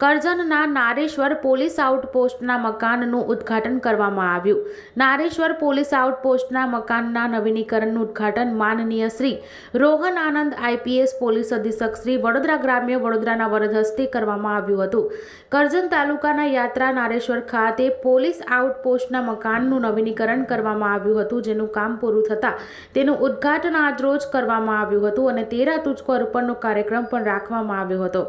કરજણના Nareshwar police આઉટપોસ્ટના મકાનનું ઉદ્ઘાટન કરવામાં આવ્યું. નારેશ્વર પોલીસ આઉટપોસ્ટના મકાનના નવીનીકરણનું ઉદ્ઘાટન માનનીય શ્રી રોહન આનંદ આઈપીએસ પોલીસ અધિક્ષક શ્રી વડોદરા ગ્રામ્ય વડોદરાના વરદહસ્તે કરવામાં આવ્યું હતું. કરજણ તાલુકાના યાત્રા નારેશ્વર ખાતે પોલીસ આઉટપોસ્ટના મકાનનું નવીનીકરણ કરવામાં આવ્યું હતું, જેનું કામ પૂરું થતાં તેનું ઉદ્ઘાટન આજરોજ કરવામાં આવ્યું હતું અને તેરા તુચકો અર્પણનો કાર્યક્રમ પણ રાખવામાં આવ્યો હતો.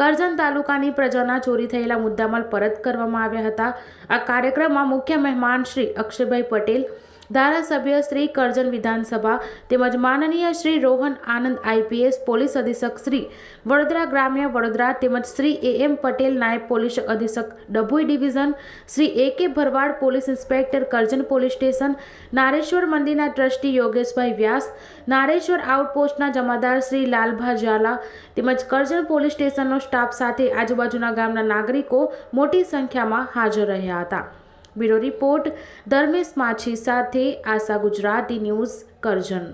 કરજણ તાલુકાની પ્રજાના ચોરી થયેલા મુદ્દામાલ પરત કરવામાં આવ્યા હતા. આ કાર્યક્રમમાં મુખ્ય મહેમાન શ્રી અક્ષયભાઈ પટેલ ધારાસભ્ય શ્રી કરજણ વિધાનસભા તેમજ માનનીય શ્રી રોહન આનંદ આઈપીએસ પોલીસ અધિક્ષક શ્રી વડોદરા ગ્રામ્ય વડોદરા તેમજ શ્રી એ એમ પટેલ નાયબ પોલીસ અધિક્ષક Dabhoi division, Shri A K Bharwad police inspector Karjan police station, Nareshwar મંદિરના ટ્રસ્ટી યોગેશભાઈ વ્યાસ, નારેશ્વર આઉટપોસ્ટના જમાદાર શ્રી લાલભા ઝાલા તેમજ કરજણ પોલીસ સ્ટેશનનો સ્ટાફ સાથે આજુબાજુના ગામના નાગરિકો મોટી સંખ્યામાં હાજર રહ્યા હતા. બ્યુરો રિપોર્ટ ધર્મેશ માછી સાથે આશા ગુજરાતી ન્યૂઝ કરજણ